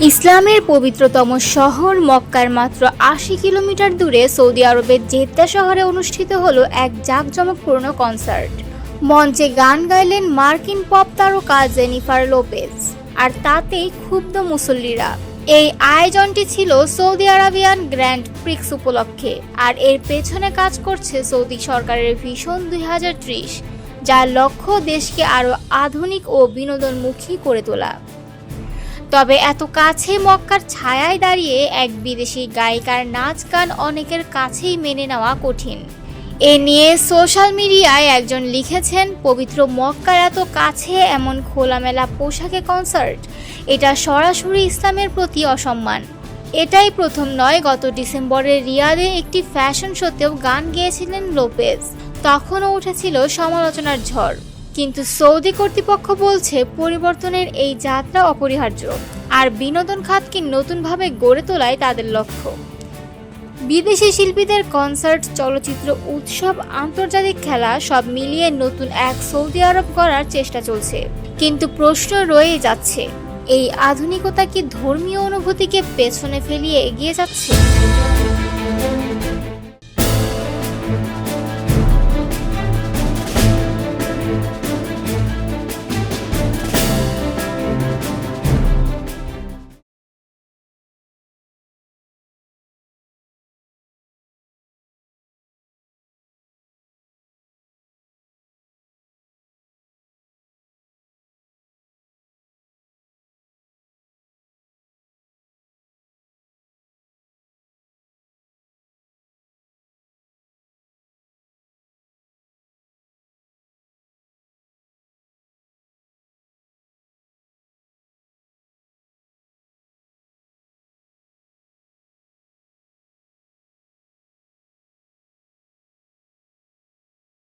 ইসলামের পবিত্রতম শহর মক্কার মাত্র আশি কিলোমিটার দূরে সৌদি আরবের জেদ্দা শহরে অনুষ্ঠিত হলো এক জাঁকজমকপূর্ণ কনসার্ট। মঞ্চে গান গাইলেন মার্কিন পপ তারকা জেনিফার লোপেজ, আর তাতেই ক্ষুব্ধ মুসল্লিরা। এই আয়োজনটি ছিল সৌদি আরাবিয়ান গ্র্যান্ড প্রিক্স উপলক্ষে, আর এর পেছনে কাজ করছে সৌদি সরকারের ভিশন দুই যার লক্ষ্য দেশকে আরও আধুনিক ও বিনোদনমুখী করে তোলা। তবে এত কাছে মক্কার ছায়ায় দাঁড়িয়ে এক বিদেশি গায়িকার নাচ গান অনেকের কাছেই মেনে নেওয়া কঠিন। এ নিয়ে সোশ্যাল মিডিয়ায় একজন লিখেছেন, পবিত্র মক্কার এত কাছে এমন খোলামেলা পোশাকে কনসার্ট, এটা সরাসরি ইসলামের প্রতি অসম্মান। এটাই প্রথম নয়, গত ডিসেম্বরে রিয়াদে একটি ফ্যাশন শোতেও গান গেয়েছিলেন লোপেজ। তখনও উঠেছিল সমালোচনার ঝড়। কিন্তু সৌদি কর্তৃপক্ষ বলছে পরিবর্তনের এই যাত্রা অপরিহার্য। আর বিনোদন খাতকে নতুনভাবে গড়ে তোলাই তাদের লক্ষ্য। বিদেশি শিল্পীদের কনসার্ট, চলচ্চিত্র উৎসব, আন্তর্জাতিক খেলা সব মিলিয়ে নতুন এক সৌদি আরব করার চেষ্টা চলছে। কিন্তু প্রশ্ন রয়ে যাচ্ছে, এই আধুনিকতা কি ধর্মীয় অনুভূতিকে পেছনে ফেলিয়ে এগিয়ে যাচ্ছে?